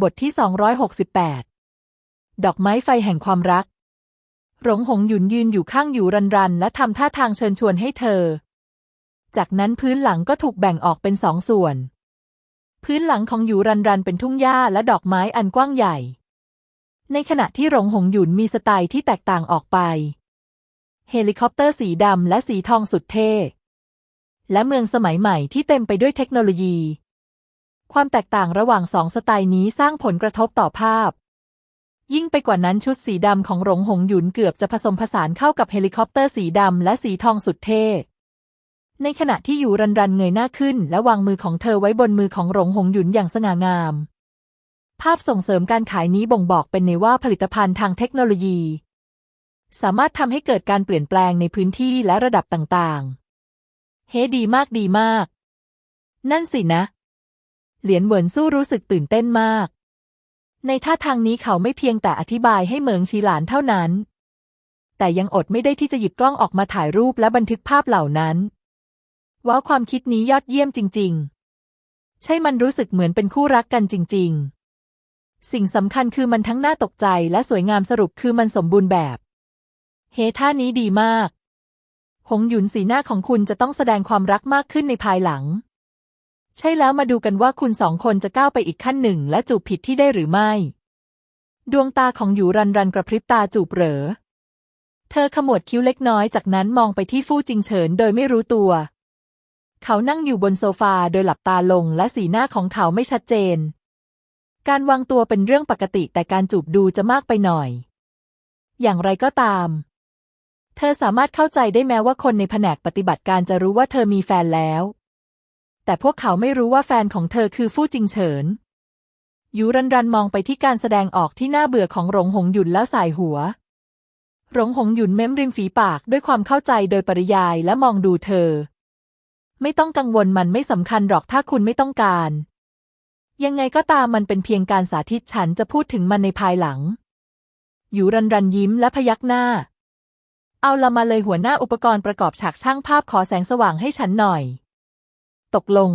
บทที่ 268 ดอกไม้ไฟแห่งความรัก หลงหงหยุนยืนอยู่ข้างอยู่รันรันและทำท่าทางเชิญชวนให้เธอ จากนั้นพื้นหลังก็ถูกแบ่งออกเป็นสองส่วน พื้นหลังของอยู่รันรันเป็นทุ่งหญ้าและดอกไม้อันกว้างใหญ่ ในขณะที่หลงหงหยุนมีสไตล์ที่แตกต่างออกไป เฮลิคอปเตอร์สีดำและสีทองสุดเท่ และเมืองสมัยใหม่ที่เต็มไปด้วยเทคโนโลยี ความแตกต่างระหว่างสองสไตล์นี้สร้างผลกระทบต่อภาพ ยิ่งไปกว่านั้นชุดสีดำของหลงหงหยุนเกือบจะผสมผสานเข้ากับเฮลิคอปเตอร์สีดำและสีทองสุดเท่ในขณะที่อยู่รันรันเงยหน้าขึ้น และวางมือของเธอไว้บนมือของหลงหงหยุนอย่างสง่างาม ภาพส่งเสริมการขายนี้บ่งบอกเป็นในว่าผลิตภัณฑ์ทางเทคโนโลยี สามารถทำให้เกิดการเปลี่ยนแปลงในพื้นที่และระดับต่างๆ เฮ้ดีมากดีมาก นั่นสินะ เหลียนเหวินสู้รู้สึกตื่นเต้นมาก ในท่าทางนี้เขาไม่เพียงแต่อธิบายให้เหมิงชีหลานเท่านั้น แต่ยังอดไม่ได้ที่จะหยิบกล้องออกมาถ่ายรูปและบันทึกภาพเหล่านั้น ว้าวความคิดนี้ยอดเยี่ยมจริง ๆ ใช่มันรู้สึกเหมือนเป็นคู่รักกันจริง ๆ สิ่งสำคัญคือมันทั้งน่าตกใจและสวยงามสรุปคือมันสมบูรณ์แบบ เฮท่านี้ดีมาก หงหยุนสีหน้าของคุณจะต้องแสดงความรักมากขึ้นในภายหลัง ใช่แล้วมาดูกันว่าคุณสองคนจะก้าวไปอีกขั้นหนึ่ง และจูบผิดที่ได้หรือไม่ ดวงตาของหยูรันรันกระพริบตาจูบเหรอ เธอขมวดคิ้วเล็กน้อยจากนั้นมองไปที่ฟู่จิงเฉินโดยไม่รู้ตัว เขานั่งอยู่บนโซฟาโดยหลับตาลงและสีหน้าของเขาไม่ชัดเจน การวางตัวเป็นเรื่องปกติแต่การจูบดูจะมากไปหน่อย อย่างไรก็ตาม เธอสามารถเข้าใจได้แม้ว่าคนในแผนกปฏิบัติการจะรู้ว่าเธอมีแฟนแล้ว แต่พวกเขาไม่รู้ว่าแฟนของเธอคือฟู่จิงเฉินยูรันรันมองไปที่การแสดงออกที่น่าเบื่อของหลงหงหยุนแล้วสายหัว หลงหงหยุนเม้มริมฝีปากด้วยความเข้าใจโดยปริยายและมองดูเธอ ไม่ต้องกังวลมันไม่สำคัญหรอกถ้าคุณไม่ต้องการ ยังไงก็ตามมันเป็นเพียงการสาธิตฉันจะพูดถึงมันในภายหลังยูรันรันยิ้มและพยักหน้า เอาละมาเลยหัวหน้าอุปกรณ์ประกอบฉากช่างภาพขอแสงสว่างให้ฉันหน่อย ตกลง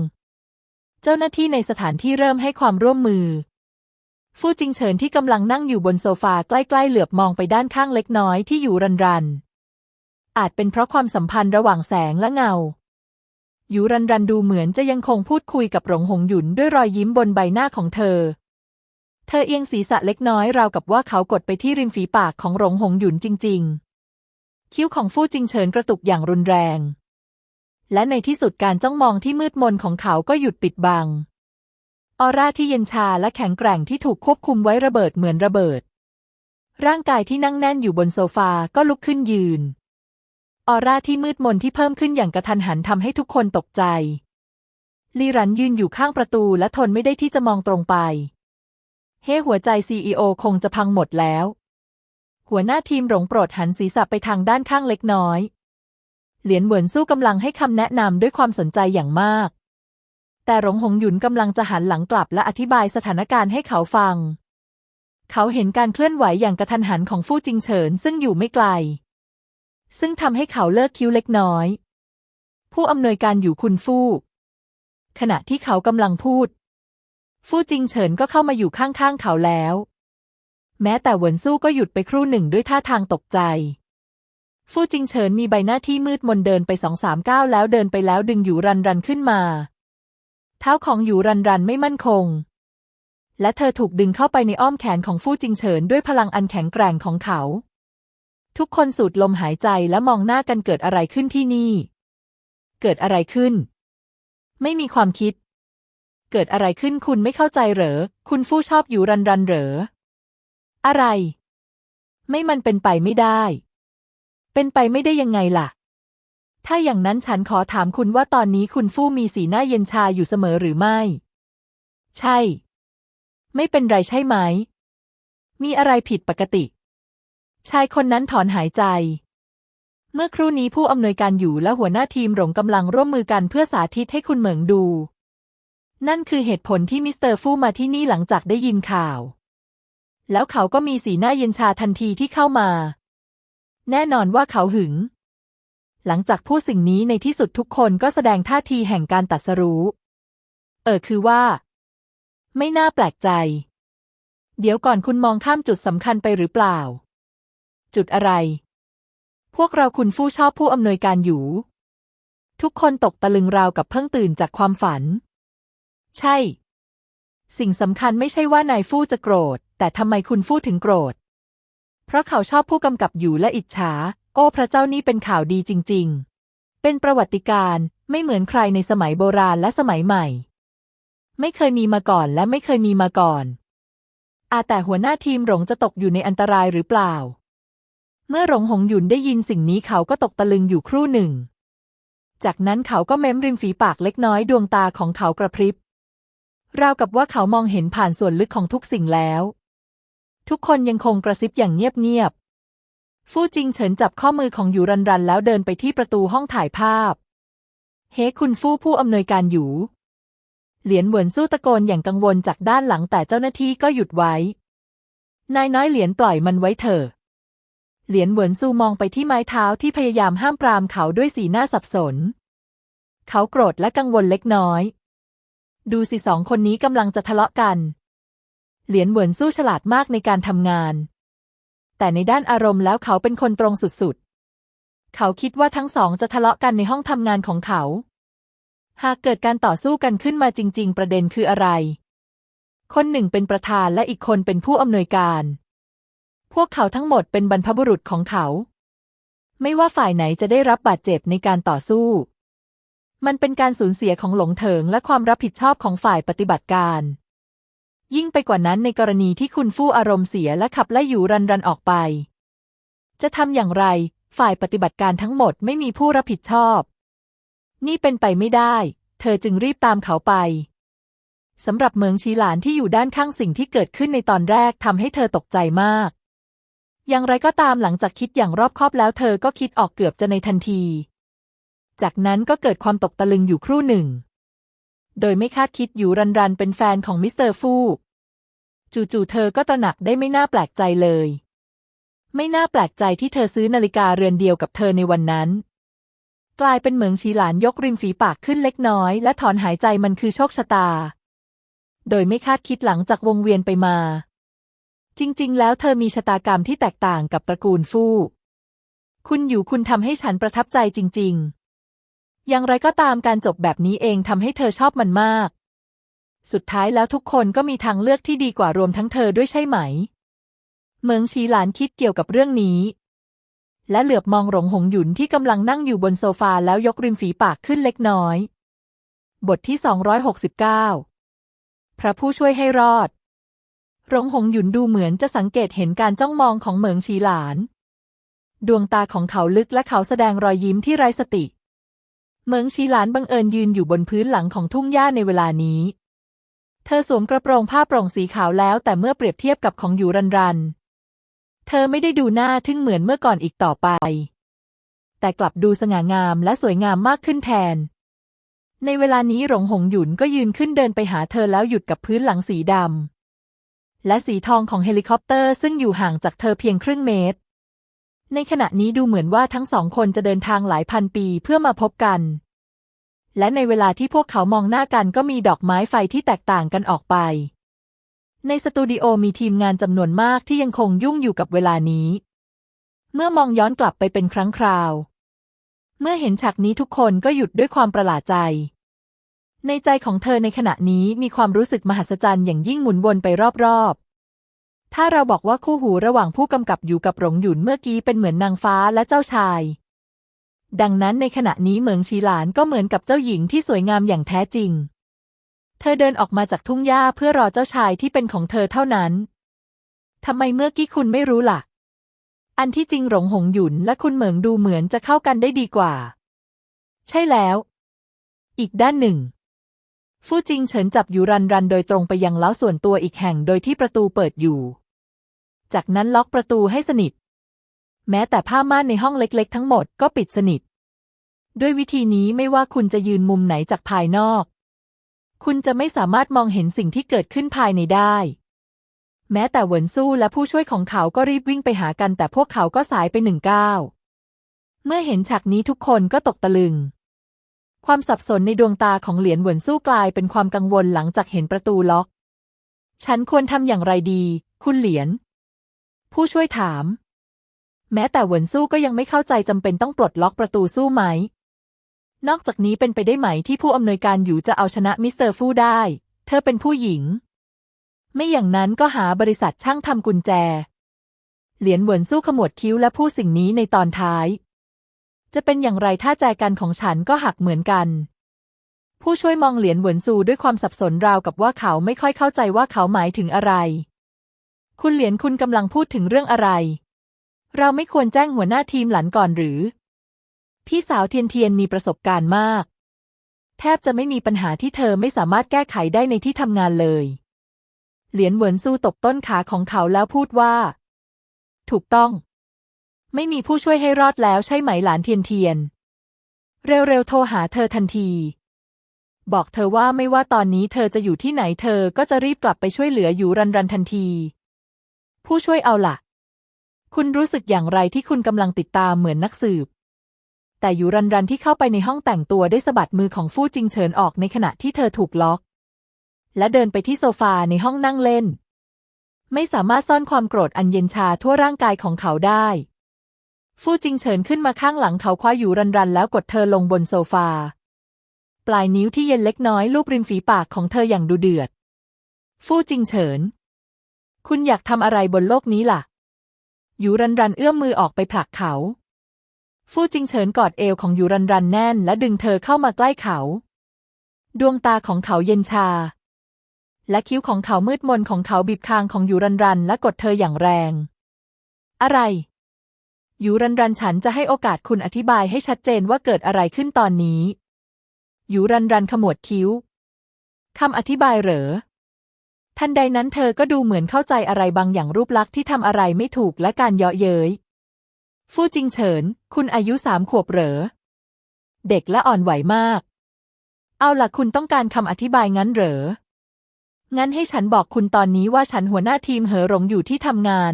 เจ้าหน้าที่ในสถานที่เริ่มให้ความร่วมมือ ฟู่จิงเฉินที่กำลังนั่งอยู่บนโซฟาใกล้ๆ เหลือบมองไปด้านข้างเล็กน้อยที่อยู่รันรันอาจเป็นเพราะความสัมพันธ์ระหว่างแสงและเงายูรันรันดูเหมือนจะยังคงพูดคุยกับหลงหงหยุนด้วยรอยยิ้มบนใบหน้าของเธอ เธอเอียงศีรษะเล็กน้อยราวกับว่าเขากดไปที่ริมฝีปากของหลงหงหยุนจริง ๆ คิ้วของฟู่จิงเฉินกระตุกอย่างรุนแรง และในที่สุดการจ้องมองที่มืดมนของเขาก็หยุดปิดบัง ออร่าที่เย็นชาและแข็งแกร่งที่ถูกควบคุมไว้ระเบิดเหมือนระเบิด ร่างกายที่นั่งแน่นอยู่บนโซฟาก็ลุกขึ้นยืน ออร่าที่มืดมนที่เพิ่มขึ้นอย่างกระทันหันทำให้ทุกคนตกใจ ลีรันยืนอยู่ข้างประตูและทนไม่ได้ที่จะมองตรงไป เฮ้หัวใจซีอคงจะพังหมดแล้ว หัวหน้าทีมหลงโปรดหันศีรษะไปทางด้านข้างเล็กน้อย เหลียนเหวินสู้กำลังให้คำแนะนำด้วยความสนใจอย่างมาก แต่หลงหงหยุนกำลังจะหันหลังกลับและอธิบายสถานการณ์ให้เขาฟัง เขาเห็นการเคลื่อนไหวอย่างกระทันหันของฟู่จิงเฉินซึ่งอยู่ไม่ไกล ซึ่งทำให้เขาเลิกคิ้วเล็กน้อย ผู้อำนวยการอยู่คุณฟู่ ขณะที่เขากำลังพูด ฟู่จิงเฉินก็เข้ามาอยู่ข้างๆเขาแล้ว แม้แต่เหวินสู้ก็หยุดไปครู่หนึ่งด้วยท่าทางตกใจ ฟู่จิงเฉินมีใบหน้าที่มืดมนเดินไปสองสามก้าวแล้วเดินไปแล้วดึงอยู่รันรันขึ้นมา เท้าของอยู่รันรันไม่มั่นคง และเธอถูกดึงเข้าไปในอ้อมแขนของฟู่จิงเฉินด้วยพลังอันแข็งแกร่งของเขา ทุกคนสูดลมหายใจและมองหน้ากันเกิดอะไรขึ้นที่นี่ เกิดอะไรขึ้น ไม่มีความคิด เกิดอะไรขึ้นคุณไม่เข้าใจเหรอ คุณฟู่ชอบอยู่รันรันเหรอ อะไร ไม่มันเป็นไปไม่ได้ เป็นไปไม่ได้ยังไงล่ะ ถ้าอย่างนั้นฉันขอถามคุณว่าตอนนี้คุณฟู่มีสีหน้าเย็นชาอยู่เสมอหรือไม่ ใช่ ไม่เป็นไรใช่ไหม มีอะไรผิดปกติ ชายคนนั้นถอนหายใจ เมื่อครู่นี้ผู้อำนวยการอยู่และหัวหน้าทีมหลงกำลังร่วมมือกันเพื่อสาธิตให้คุณเหมิงดู นั่นคือเหตุผลที่มิสเตอร์ฟู่มาที่นี่หลังจากได้ยินข่าว แล้วเขาก็มีสีหน้าเย็นชาทันทีที่เข้ามา แน่นอนว่าเขาหึง หลังจากพูดสิ่งนี้ในที่สุดทุกคนก็แสดงท่าทีแห่งการตัดสรู้ เออคือว่า ไม่น่าแปลกใจ เดี๋ยวก่อนคุณมองข้ามจุดสำคัญไปหรือเปล่า จุดอะไร พวกเราคุณฟู่ชอบผู้อำนวยการอยู่ ทุกคนตกตะลึงราวกับเพิ่งตื่นจากความฝัน ใช่ สิ่งสำคัญไม่ใช่ว่านายฟู่จะโกรธ แต่ทำไมคุณฟู่ถึงโกรธ เพราะเขาชอบผู้กำกับอยู่และอิจฉา โอ้พระเจ้านี่เป็นข่าวดีจริง ๆ เป็นประวัติการไม่เหมือนใครในสมัยโบราณและสมัยใหม่ ไม่เคยมีมาก่อนและไม่เคยมีมาก่อน อาแต่หัวหน้าทีมหลงจะตกอยู่ในอันตรายหรือเปล่า เมื่อหลงหงหยุนได้ยินสิ่งนี้เขาก็ตกตะลึงอยู่ครู่หนึ่ง จากนั้นเขาก็เม้มริมฝีปากเล็กน้อยดวงตาของเขากระพริบราวกับว่าเขามองเห็นผ่านส่วนลึกของทุกสิ่งแล้ว ทุกคนยังคงกระซิบอย่างเงียบๆ ฟู่จิงเฉินจับข้อมือของหยูรันรันแล้วเดินไปที่ประตูห้องถ่ายภาพ เฮ้ คุณฟู่ผู้อำนวยการหยู เหลียนเหวินสู้ตะโกนอย่างกังวลจากด้านหลังแต่เจ้าหน้าที่ก็หยุดไว้ นายน้อยเหลียนปล่อยมันไว้เถอะ เหลียนเหวินซูมองไปที่ไม้เท้าที่พยายามห้ามปรามเขาด้วยสีหน้าสับสน เขาโกรธและกังวลเล็กน้อย ดูสิสองคนนี้กำลังจะทะเลาะกัน เหลียนเหวินสู้ฉลาดมากในการทำงาน แต่ในด้านอารมณ์แล้วเขาเป็นคนตรงสุดๆ เขาคิดว่าทั้งสองจะทะเลาะกันในห้องทำงานของเขา หากเกิดการต่อสู้กันขึ้นมาจริง ๆ ประเด็นคืออะไร คนหนึ่งเป็นประธานและอีกคนเป็นผู้อำนวยการ พวกเขาทั้งหมดเป็นบรรพบุรุษของเขา ไม่ว่าฝ่ายไหนจะได้รับบาดเจ็บในการต่อสู้ มันเป็นการสูญเสียของหลงเถิงและความรับผิดชอบของฝ่ายปฏิบัติการ ยิ่งไปกว่านั้นในกรณีที่คุณฟู่อารมณ์เสียและขับไล่อยู่รันรันออกไป จะทำอย่างไร ฝ่ายปฏิบัติการทั้งหมดไม่มีผู้รับผิดชอบ นี่เป็นไปไม่ได้ เธอจึงรีบตามเขาไปสำหรับเมืองชีหลานที่อยู่ด้านข้างสิ่งที่เกิดขึ้นในตอนแรกทำให้เธอตกใจมาก อย่างไรก็ตามหลังจากคิดอย่างรอบคอบแล้วเธอก็คิดออกเกือบจะในทันที จากนั้นก็เกิดความตกตะลึงอยู่ครู่หนึ่ง โดยไม่คาดคิดอยู่รันรันเป็นแฟนของมิสเตอร์ฟู่จู่ๆเธอก็ตระหนักได้ไม่น่าแปลกใจเลย ไม่น่าแปลกใจที่เธอซื้อนาฬิกาเรือนเดียวกับเธอในวันนั้น กลายเป็นเหมืองชีหลานยกริมฝีปากขึ้นเล็กน้อย และถอนหายใจมันคือโชคชะตา โดยไม่คาดคิดหลังจากวงเวียนไปมา จริง ๆ แล้วเธอมีชะตากรรมที่แตกต่างกับตระกูลฟู่คุณอยู่คุณทำให้ฉันประทับใจจริง ๆ อย่างไรก็ตามการจบแบบนี้เองทำให้เธอชอบมันมาก สุดท้ายแล้วทุกคนก็มีทางเลือกที่ดีกว่ารวมทั้งเธอด้วยใช่ไหม เมืองชีหลานคิดเกี่ยวกับเรื่องนี้ และเหลือบมองหลงหงหยุนที่กำลังนั่งอยู่บนโซฟาแล้วยกริมฝีปากขึ้นเล็กน้อย บทที่ 269 พระผู้ช่วยให้รอดหลงหงหยุนดูเหมือนจะสังเกตเห็นการจ้องมองของเหมิงชีหลาน ดวงตาของเขาลึกและเขาแสดงรอยยิ้มที่ไร้สติ เหมิงชีหลานบังเอิญยืนอยู่บนพื้นหลังของทุ่งหญ้าในเวลานี้ เธอสวมกระโปรงผ้าโปร่งสีขาวแล้ว แต่เมื่อเปรียบเทียบกับของอยู่รันรัน เธอไม่ได้ดูหน้าทึ่งเหมือนเมื่อก่อนอีกต่อไป แต่กลับดูสง่างามและสวยงามมากขึ้นแทน ในเวลานี้หลงหงหยุนก็ยืนขึ้นเดินไปหาเธอแล้วหยุดกับพื้นหลังสีดำและสีทองของเฮลิคอปเตอร์ซึ่งอยู่ห่างจากเธอเพียงครึ่งเมตร ในขณะนี้ดูเหมือนว่าทั้งสองคนจะเดินทางหลายพันปีเพื่อมาพบกัน และในเวลาที่พวกเขามองหน้ากันก็มีดอกไม้ไฟที่แตกต่างกันออกไป ในสตูดิโอมีทีมงานจำนวนมากที่ยังคงยุ่งอยู่กับเวลานี้ เมื่อมองย้อนกลับไปเป็นครั้งคราว เมื่อเห็นฉากนี้ทุกคนก็หยุดด้วยความประหลาดใจ ในใจของเธอในขณะนี้มีความรู้สึกมหัศจรรย์อย่างยิ่งหมุนวนไปรอบๆ ถ้าเราบอกว่าคู่หูระหว่างผู้กำกับอยู่กับหลงหยุนเมื่อกี้เป็นเหมือนนางฟ้าและเจ้าชาย ดังนั้นในขณะนี้เหมืองชีหลานก็เหมือนกับเจ้าหญิงที่สวยงามอย่างแท้จริง เธอเดินออกมาจากทุ่งหญ้าเพื่อรอเจ้าชายที่เป็นของเธอเท่านั้นทำไมเมื่อกี้คุณไม่รู้ล่ะ อันที่จริงหลงหงหยุนและคุณเหมิงดูเหมือนจะเข้ากันได้ดีกว่า ใช่แล้ว อีกด้านหนึ่ง ฟู่จิงเฉินจับยูรันรันโดยตรงไปยังเล้าส่วนตัวอีกแห่งโดยที่ประตูเปิดอยู่ จากนั้นล็อกประตูให้สนิท แม้แต่ผ้าม่านในห้องเล็กๆ ทั้งหมดก็ปิดสนิท ด้วยวิธีนี้ไม่ว่าคุณจะยืนมุมไหนจากภายนอก คุณจะไม่สามารถมองเห็นสิ่งที่เกิดขึ้นภายในได้ แม้แต่เหวินสู้และผู้ช่วยของเขาก็รีบวิ่งไปหากันแต่พวกเขาก็สายไปหนึ่งก้าวเมื่อเห็นฉากนี้ทุกคนก็ตกตะลึง ความสับสนในดวงตาของเหลียนเหวินสู้กลายเป็นความกังวลหลังจากเห็นประตูล็อก ฉันควรทำอย่างไรดี คุณเหลียน ผู้ช่วยถาม แม้แต่เหวินสู้ก็ยังไม่เข้าใจจำเป็นต้องปลดล็อกประตูสู้ไหม นอกจากนี้เป็นไปได้ไหมที่ผู้อำนวยการอยู่จะเอาชนะมิสเตอร์ฟู่ได้ เธอเป็นผู้หญิง ไม่อย่างนั้นก็หาบริษัทช่างทำกุญแจ เหลียนเหวินสู้ขมวดคิ้วและพูดสิ่งนี้ในตอนท้าย จะเป็นอย่างไรถ้าแจกันของฉันก็หักเหมือนกัน ผู้ช่วยมองเหลียนเหวินซูด้วยความสับสนราวกับว่าเขาไม่ค่อยเข้าใจว่าเขาหมายถึงอะไร คุณเหลียนคุณกำลังพูดถึงเรื่องอะไร เราไม่ควรแจ้งหัวหน้าทีมหลันก่อนหรือ พี่สาวเทียนเทียนมีประสบการณ์มาก แทบจะไม่มีปัญหาที่เธอไม่สามารถแก้ไขได้ในที่ทำงานเลย เหลียนเหวินซูตบต้นขาของเขาแล้วพูดว่า ถูกต้อง ไม่มีผู้ช่วยให้รอดแล้วใช่ไหมหลานเทียนเทียน เร็วๆโทรหาเธอทันที บอกเธอว่าไม่ว่าตอนนี้เธอจะอยู่ที่ไหนเธอก็จะรีบกลับไปช่วยเหลืออยู่รันรันทันที ผู้ช่วยเอาล่ะ คุณรู้สึกอย่างไรที่คุณกำลังติดตามเหมือนนักสืบ แต่อยู่รันรันที่เข้าไปในห้องแต่งตัวได้สะบัดมือของฟู่จิงเฉินออกในขณะที่เธอถูกล็อก และเดินไปที่โซฟาในห้องนั่งเล่น ไม่สามารถซ่อนความโกรธอันเย็นชาทั่วร่างกายของเขาได้ ฟู่จิงเฉินขึ้นมาข้างหลังเขาคว้าอยู่รันรันแล้วกดเธอลงบนโซฟา ปลายนิ้วที่เย็นเล็กน้อยลูบริมฝีปากของเธออย่างดูเดือด ฟู่จิงเฉิน คุณอยากทำอะไรบนโลกนี้ล่ะ อยู่รันรันเอื้อมมือออกไปผลักเขา ฟู่จิงเฉินกอดเอวของอยู่รันรันแน่น และดึงเธอเข้ามาใกล้เขา ดวงตาของเขาเย็นชา และคิ้วของเขามืดมนของเขาบีบคางของอยู่รันรันและกดเธออย่างแรง อะไร ยูรันรันฉันจะให้โอกาสคุณอธิบายให้ชัดเจนว่าเกิดอะไรขึ้นตอนนี้ยูรันรันขมวดคิ้วคำอธิบายเหรอ ทันใดนั้นเธอก็ดูเหมือนเข้าใจอะไรบางอย่างรูปลักษณ์ที่ทำอะไรไม่ถูกและการเยาะเย้ย ฟู่จิงเฉิน คุณอายุสามขวบเหรอ เด็กและอ่อนไหวมาก เอาล่ะคุณต้องการคำอธิบายงั้นเหรอ งั้นให้ฉันบอกคุณตอนนี้ว่าฉันหัวหน้าทีมเหอหลงอยู่ที่ทำงาน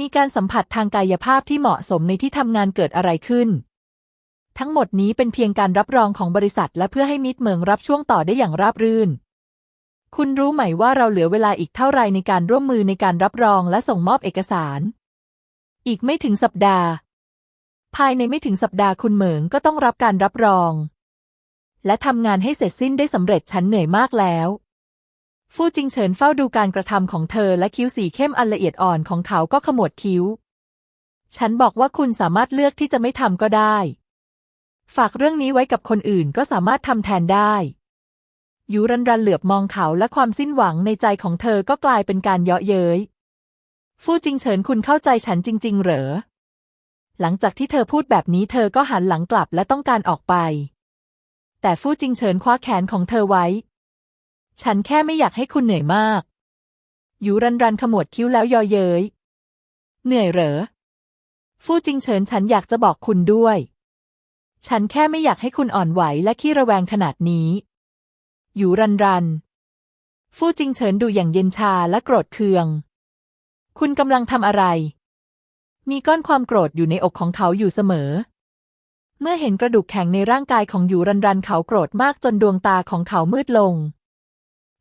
มีการสัมผัสทางกายภาพที่เหมาะสมในที่ทำงานเกิดอะไรขึ้น ทั้งหมดนี้เป็นเพียงการรับรองของบริษัท และเพื่อให้มิตรเมืองรับช่วงต่อได้อย่างราบรื่น คุณรู้ไหมว่าเราเหลือเวลาอีกเท่าไรในการร่วมมือในการรับรองและส่งมอบเอกสาร อีกไม่ถึงสัปดาห์ ภายในไม่ถึงสัปดาห์คุณเหมิงก็ต้องรับการรับรอง และทำงานให้เสร็จสิ้นได้สำเร็จฉันเหนื่อยมากแล้ว ฟู่จิงเฉินเฝ้าดูการกระทำของเธอและคิ้วสีเข้มอันละเอียดอ่อนของเขาก็ขมวดคิ้ว ฉันบอกว่าคุณสามารถเลือกที่จะไม่ทำก็ได้ ฝากเรื่องนี้ไว้กับคนอื่นก็สามารถทำแทนได้ยูรันรันเหลือบมองเขาและความสิ้นหวังในใจของเธอก็กลายเป็นการเยาะเย้ย ฟู่จิงเฉินคุณเข้าใจฉันจริง ๆ เหรอ หลังจากที่เธอพูดแบบนี้เธอก็หันหลังกลับและต้องการออกไป แต่ฟู่จิงเฉินคว้าแขนของเธอไว้ ฉันแค่ไม่อยากให้คุณเหนื่อยมากยูรันรันขมวดคิ้วแล้วยาะเย้ย เหนื่อยเหรอ ฟู่จิงเฉินฉันอยากจะบอกคุณด้วย ฉันแค่ไม่อยากให้คุณอ่อนไหวและขี้ระแวงขนาดนี้ อยู่รันรัน ฟู่จิงเฉินดูอย่างเย็นชาและโกรธเคือง คุณกำลังทำอะไร มีก้อนความโกรธอยู่ในอกของเขาอยู่เสมอเมื่อเห็นกระดูกแข็งในร่างกายของอยู่รันรันเขาโกรธมากจนดวงตาของเขามืดลง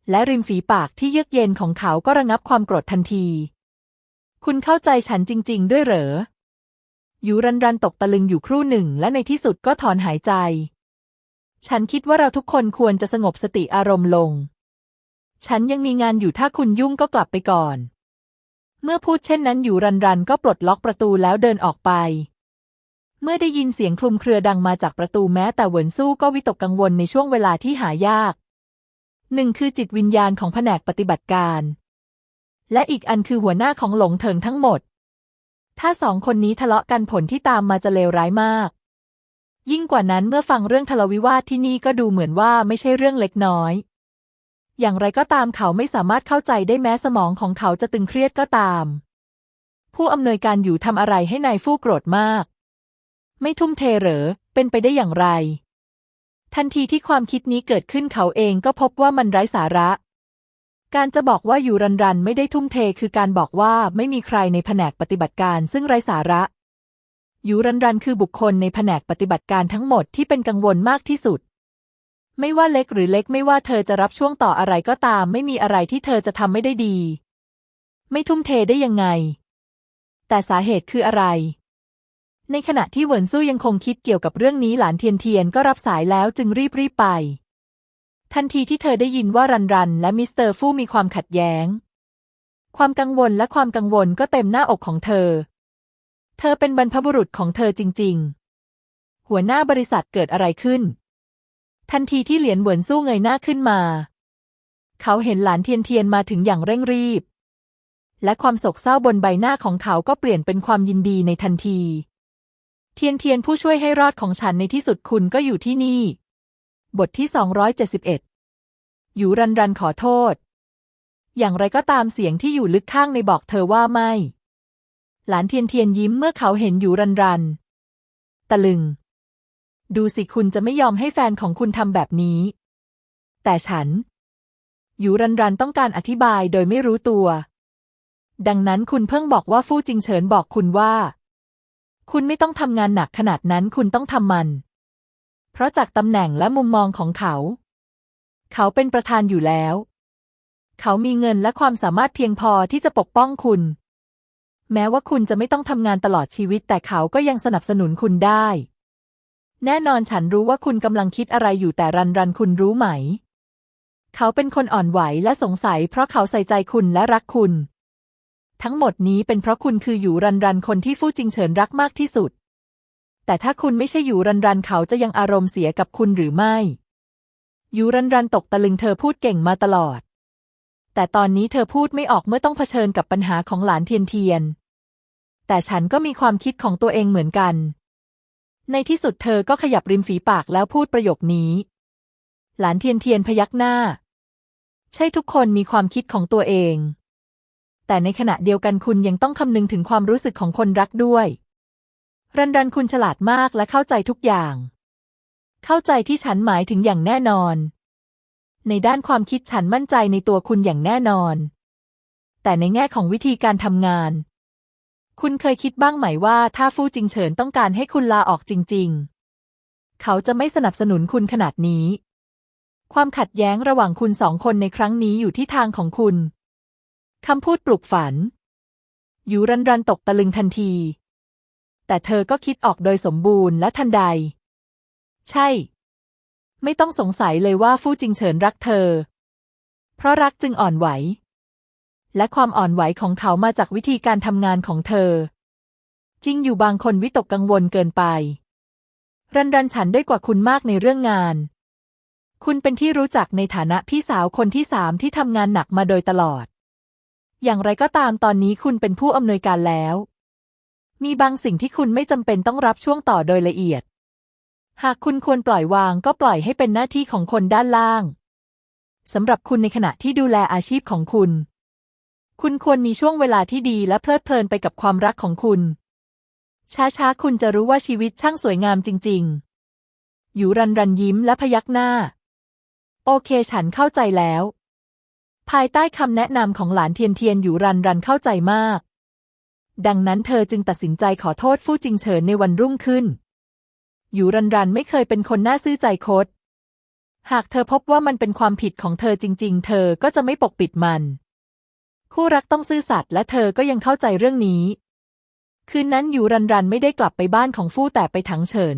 และริมฝีปากที่เยือกเย็นของเขาก็ระงับความโกรธทันที คุณเข้าใจฉันจริง ๆ ด้วยเหรออยู่รันรันตกตะลึงอยู่ครู่หนึ่งและในที่สุดก็ถอนหายใจ ฉันคิดว่าเราทุกคนควรจะสงบสติอารมณ์ลง ฉันยังมีงานอยู่ถ้าคุณยุ่งก็กลับไปก่อน เมื่อพูดเช่นนั้นอยู่รันรันก็ปลดล็อกประตูแล้วเดินออกไปเมื่อได้ยินเสียงคลุมเครือดังมาจากประตูแม้แต่เหวินสู้ก็วิตกกังวลในช่วงเวลาที่หายาก หนึ่งคือจิตวิญญาณของแผนกปฏิบัติการ และอีกอันคือหัวหน้าของหลงเถิงทั้งหมด ถ้าสองคนนี้ทะเลาะกันผลที่ตามมาจะเลวร้ายมาก ยิ่งกว่านั้นเมื่อฟังเรื่องทะเลาวิวาทที่นี่ก็ดูเหมือนว่าไม่ใช่เรื่องเล็กน้อย อย่างไรก็ตามเขาไม่สามารถเข้าใจได้แม้สมองของเขาจะตึงเครียดก็ตาม ผู้อำนวยการอยู่ทำอะไรให้นายฟู่โกรธมาก ไม่ทุ่มเทเหรอ เป็นไปได้อย่างไร ทันทีที่ความคิดนี้เกิดขึ้นเขาเองก็พบว่ามันไร้สาระ การจะบอกว่าอยู่รันรันไม่ได้ทุ่มเทคือการบอกว่าไม่มีใครในแผนกปฏิบัติการซึ่งไร้สาระ อยู่รันรันคือบุคคลในแผนกปฏิบัติการทั้งหมดที่เป็นกังวลมากที่สุด ไม่ว่าเล็กหรือเล็กไม่ว่าเธอจะรับช่วงต่ออะไรก็ตาม ไม่มีอะไรที่เธอจะทำไม่ได้ดี ไม่ทุ่มเทได้ยังไง แต่สาเหตุคืออะไร ในขณะที่เหวินสู้ยังคงคิดเกี่ยวกับเรื่องนี้หลานเทียนเทียนก็รับสายแล้วจึงรีบรีบไป ทันทีที่เธอได้ยินว่ารันรันและมิสเตอร์ฟู่มีความขัดแย้ง ความกังวลและความกังวลก็เต็มหน้าอกของเธอ เธอเป็นบรรพบุรุษของเธอจริง ๆ หัวหน้าบริษัทเกิดอะไรขึ้น ทันทีที่เหลียนเหวินสู้เงยหน้าขึ้นมา เขาเห็นหลานเทียนเทียนมาถึงอย่างเร่งรีบ และความโศกเศร้าบนใบหน้าของเขาก็เปลี่ยนเป็นความยินดีในทันที เทียนเทียนผู้ช่วยให้รอดของฉันในที่สุดคุณก็อยู่ที่นี่ บทที่ 271 อยู่รันรันขอโทษ อย่างไรก็ตามเสียงที่อยู่ลึกข้างในบอกเธอว่าไม่ หลานเทียนเทียนยิ้มเมื่อเขาเห็นอยู่รันรัน ตะลึง ดูสิคุณจะไม่ยอมให้แฟนของคุณทำแบบนี้ แต่ฉัน อยู่รันรันต้องการอธิบายโดยไม่รู้ตัว ดังนั้นคุณเพิ่งบอกว่าฟู่จิงเฉินบอกคุณว่า คุณไม่ต้องทำงานหนักขนาดนั้นคุณต้องทำมัน เพราะจากตำแหน่งและมุมมองของเขา เขาเป็นประธานอยู่แล้ว เขามีเงินและความสามารถเพียงพอที่จะปกป้องคุณ แม้ว่าคุณจะไม่ต้องทำงานตลอดชีวิต แต่เขาก็ยังสนับสนุนคุณได้ แน่นอนฉันรู้ว่าคุณกำลังคิดอะไรอยู่แต่รันรันคุณรู้ไหม เขาเป็นคนอ่อนไหวและสงสัย เพราะเขาใส่ใจคุณและรักคุณ ทั้งหมดนี้เป็นเพราะคุณคืออยู่รันรันคนที่ฟู่จิงเฉินรักมากที่สุด แต่ถ้าคุณไม่ใช่อยู่รันรันเขาจะยังอารมณ์เสียกับคุณหรือไม่ อยู่รันรันตกตะลึงเธอพูดเก่งมาตลอด แต่ตอนนี้เธอพูดไม่ออกเมื่อต้องเผชิญกับปัญหาของหลานเทียนเทียน แต่ฉันก็มีความคิดของตัวเองเหมือนกัน ในที่สุดเธอก็ขยับริมฝีปากแล้วพูดประโยคนี้ หลานเทียนเทียนพยักหน้า ใช่ทุกคนมีความคิดของตัวเอง แต่ในขณะเดียวกันคุณยังต้องคำนึงถึงความรู้สึกของคนรักด้วย รันรันคุณฉลาดมากและเข้าใจทุกอย่าง เข้าใจที่ฉันหมายถึงอย่างแน่นอน ในด้านความคิดฉันมั่นใจในตัวคุณอย่างแน่นอน แต่ในแง่ของวิธีการทำงาน คุณเคยคิดบ้างไหมว่าถ้าฟู่จิงเฉินต้องการให้คุณลาออกจริง ๆ เขาจะไม่สนับสนุนคุณขนาดนี้ ความขัดแย้งระหว่างคุณสองคนในครั้งนี้อยู่ที่ทางของคุณ คำพูดปลุกฝัน อยู่รันรันตกตะลึงทันที แต่เธอก็คิดออกโดยสมบูรณ์และทันใด ใช่ ไม่ต้องสงสัยเลยว่าฟู่จิงเฉินรักเธอ เพราะรักจึงอ่อนไหว และความอ่อนไหวของเขามาจากวิธีการทำงานของเธอ จริงอยู่บางคนวิตกกังวลเกินไป รันรันฉันด้กว่าคุณมากในเรื่องงาน คุณเป็นที่รู้จักในฐานะพี่สาวคนที่สามที่ทำงานหนักมาโดยตลอด อย่างไรก็ตามตอนนี้คุณเป็นผู้อำนวยการแล้ว มีบางสิ่งที่คุณไม่จำเป็นต้องรับช่วงต่อโดยละเอียด หากคุณควรปล่อยวางก็ปล่อยให้เป็นหน้าที่ของคนด้านล่างสำหรับคุณในขณะที่ดูแลอาชีพของคุณ คุณควรมีช่วงเวลาที่ดีและเพลิดเพลินไปกับความรักของคุณ ช้าๆ คุณจะรู้ว่าชีวิตช่างสวยงามจริง ๆ อยู่รันรันยิ้มและพยักหน้า โอเคฉันเข้าใจแล้ว ภายใต้คำแนะนำของหลานเทียนเทียนอยู่รันรันเข้าใจมาก ดังนั้นเธอจึงตัดสินใจขอโทษฟู่จิงเฉินในวันรุ่งขึ้น อยู่รันรันไม่เคยเป็นคนน่าซื่อใจคด หากเธอพบว่ามันเป็นความผิดของเธอจริง ๆ เธอก็จะไม่ปกปิดมัน คู่รักต้องซื่อสัตย์และเธอก็ยังเข้าใจเรื่องนี้ คืนนั้นอยู่รันรันไม่ได้กลับไปบ้านของฟู่แต่ไปถังเฉิน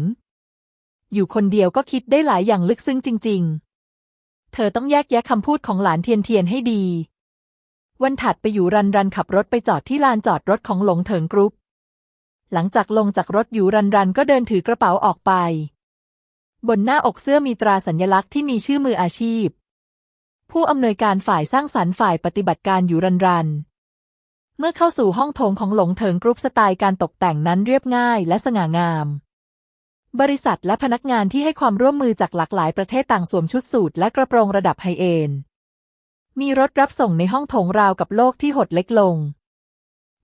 อยู่คนเดียวก็คิดได้หลายอย่างลึกซึ้งจริง ๆ เธอต้องแยกแยะคำพูดของหลานเทียนเทียนให้ดี วันถัดไปอยู่รันรันขับรถไปจอดที่ลานจอดรถของหลงเถิงกรุ๊ป หลังจากลงจากรถอยู่รันรันก็เดินถือกระเป๋าออกไป บนหน้าอกเสื้อมีตราสัญลักษณ์ที่มีชื่อมืออาชีพ ผู้อำนวยการฝ่ายสร้างสรรค์ฝ่ายปฏิบัติการอยู่รันรัน เมื่อเข้าสู่ห้องโถงของหลงเถิงกรุ๊ปสไตล์การตกแต่งนั้นเรียบง่ายและสง่างาม บริษัทและพนักงานที่ให้ความร่วมมือจากหลากหลายประเทศต่างสวมชุดสูทและกระโปรงระดับไฮเอนด์มีรถรับส่งในห้องโถงราวกับโลกที่หดเล็กลง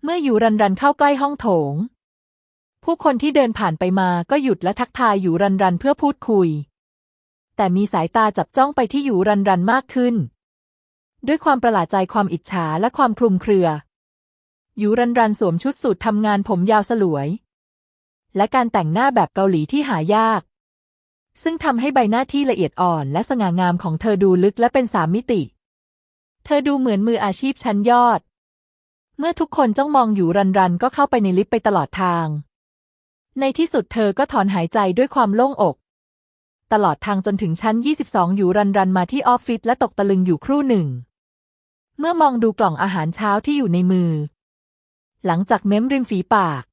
เมื่ออยู่รันรันเข้าใกล้ห้องโถง ผู้คนที่เดินผ่านไปมาก็หยุดและทักทายอยู่รันรันเพื่อพูดคุย แต่มีสายตาจับจ้องไปที่อยู่รันรันมากขึ้น ด้วยความประหลาดใจความอิจฉาและความคลุมเครืออยู่รันรันสวมชุดสูททำงานผมยาวสลวย และการแต่งหน้าแบบเกาหลีที่หายาก ซึ่งทำให้ใบหน้าที่ละเอียดอ่อนและสง่างามของเธอดูลึกและเป็นสามมิติ เธอดูเหมือนมืออาชีพชั้นยอด เมื่อทุกคนจ้องมองอยู่รันรันก็เข้าไปในลิฟต์ไปตลอดทาง ในที่สุดเธอก็ถอนหายใจด้วยความโล่งอก ตลอดทางจนถึงชั้น 22 อยู่รันรันมาที่ออฟฟิศและตกตะลึงอยู่ครู่หนึ่ง เมื่อมองดูกล่องอาหารเช้าที่อยู่ในมือ หลังจากเม้มริมฝีปาก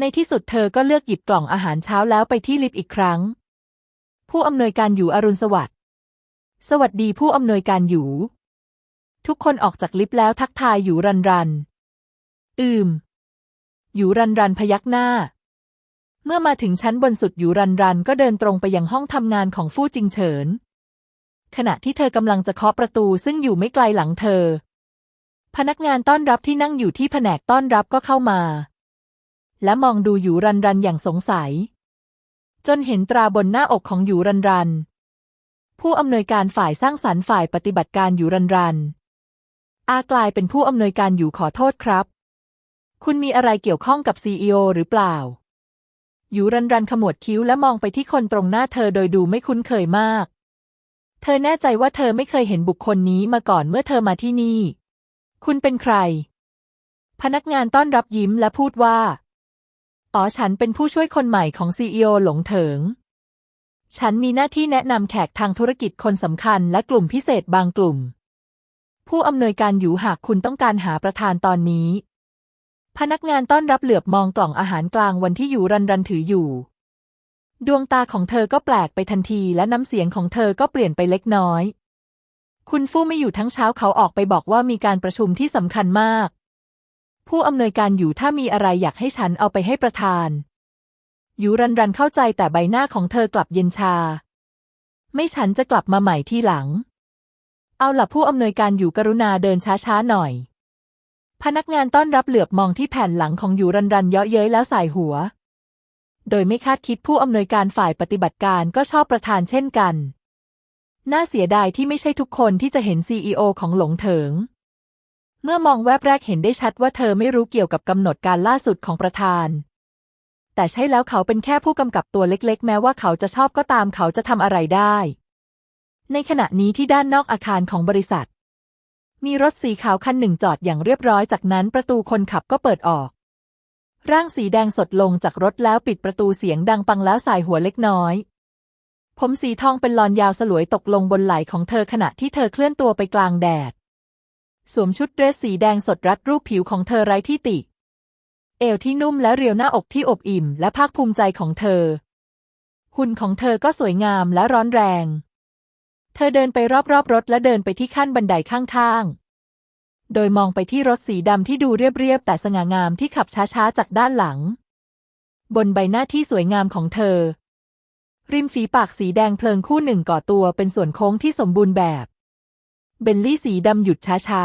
ในที่สุดเธอก็เลือกหยิบกล่องอาหารเช้าแล้วไปที่ลิฟต์อีกครั้ง ผู้อำนวยการอยู่อรุณสวัสดิ์ สวัสดีผู้อำนวยการอยู่ ทุกคนออกจากลิฟต์แล้วทักทายอยู่รันรัน อืม อยู่รันรันพยักหน้า เมื่อมาถึงชั้นบนสุดอยู่รันรันก็เดินตรงไปยังห้องทำงานของฟู่จิงเฉิน ขณะที่เธอกำลังจะเคาะประตูซึ่งอยู่ไม่ไกลหลังเธอ พนักงานต้อนรับที่นั่งอยู่ที่แผนกต้อนรับก็เข้ามา และมองดูอยู่รันรันอย่างสงสัย จนเห็นตราบนหน้าอกของอยู่รันรัน ผู้อำนวยการฝ่ายสร้างสรรค์ฝ่ายปฏิบัติการอยู่รันรัน อากลายเป็นผู้อำนวยการอยู่ขอโทษครับ คุณมีอะไรเกี่ยวข้องกับซีอหรือเปล่าอยู่รันรันขมวดคิ้วและมองไปที่คนตรงหน้าเธอโดยดูไม่คุ้นเคยมาก เธอแน่ใจว่าเธอไม่เคยเห็นบุคคลนี้มาก่อนเมื่อเธอมาที่นี่ คุณเป็นใคร พนักงานต้อนรับยิ้มและพูดว่า อ๋อฉันเป็นผู้ช่วยคนใหม่ของซีอหลงเถิง ฉันมีหน้าที่แนะนำแขกทางธุรกิจคนสำคัญและกลุ่มพิเศษบางกลุ่ม ผู้อำนวยการอยู่หากคุณต้องการหาประธานตอนนี้ พนักงานต้อนรับเหลือบมองกล่องอาหารกลางวันที่อยู่รันรันถืออยู่ ดวงตาของเธอก็แปลกไปทันทีและน้ำเสียงของเธอก็เปลี่ยนไปเล็กน้อย คุณฟู่ไม่อยู่ทั้งเช้าเขาออกไปบอกว่ามีการประชุมที่สำคัญมาก ผู้อำนวยการอยู่ถ้ามีอะไรอยากให้ฉันเอาไปให้ประธาน อยู่รันรันเข้าใจแต่ใบหน้าของเธอกลับเย็นชา ไม่ฉันจะกลับมาใหม่ที่หลัง เอาล่ะผู้อำนวยการอยู่กรุณาเดินช้าๆหน่อย พนักงานต้อนรับเหลือบมองที่แผ่นหลังของอยู่รันรันเยาะเย้ยแล้วสายหัว โดยไม่คาดคิดผู้อำนวยการฝ่ายปฏิบัติการก็ชอบประธานเช่นกัน น่าเสียดายที่ไม่ใช่ทุกคนที่จะเห็นซีอของหลงเถิง เมื่อมองแวบแรกเห็นได้ชัดว่าเธอไม่รู้เกี่ยวกับกำหนดการล่าสุดของประธาน แต่ใช่แล้วเขาเป็นแค่ผู้กำกับตัวเล็กๆ แม้ว่าเขาจะชอบก็ตามเขาจะทำอะไรได้ ในขณะนี้ที่ด้านนอกอาคารของบริษัท มีรถสีขาวคันหนึ่งจอดอย่างเรียบร้อยจากนั้นประตูคนขับก็เปิดออก ร่างสีแดงสดลงจากรถแล้วปิดประตูเสียงดังปังแล้วสายหัวเล็กน้อยผมสีทองเป็นลอนยาวสลวยตกลงบนไหล่ของเธอขณะที่เธอเคลื่อนตัวไปกลางแดด สวมชุดเดรสสีแดงสดรัดรูปผิวของเธอไร้ที่ติ เอวที่นุ่มและเรียวหน้าอกที่อบอิ่มและภาคภูมิใจของเธอ หุ่นของเธอก็สวยงามและร้อนแรง เธอเดินไปรอบๆรถและเดินไปที่ขั้นบันไดข้างๆ โดยมองไปที่รถสีดำที่ดูเรียบๆแต่สง่างามที่ขับช้าๆจากด้านหลัง บนใบหน้าที่สวยงามของเธอ ริมฝีปากสีแดงเพลิงคู่หนึ่งก่อตัวเป็นส่วนโค้งที่สมบูรณ์แบบ เบนลี่สีดำหยุดช้า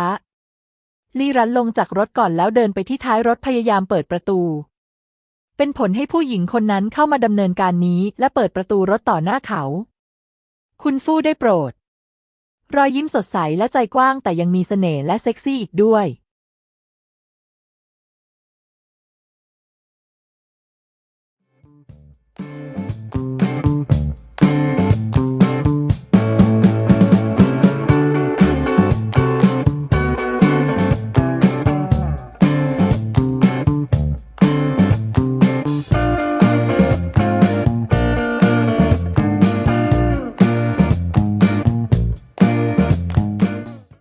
ๆ ลี่รันลงจากรถก่อนแล้วเดินไปที่ท้ายรถพยายามเปิดประตู เป็นผลให้ผู้หญิงคนนั้นเข้ามาดำเนินการนี้และเปิดประตูรถต่อหน้าเขา คุณฟู่ได้โปรด รอยยิ้มสดใสและใจกว้างแต่ยังมีเสน่ห์และเซ็กซี่อีกด้วย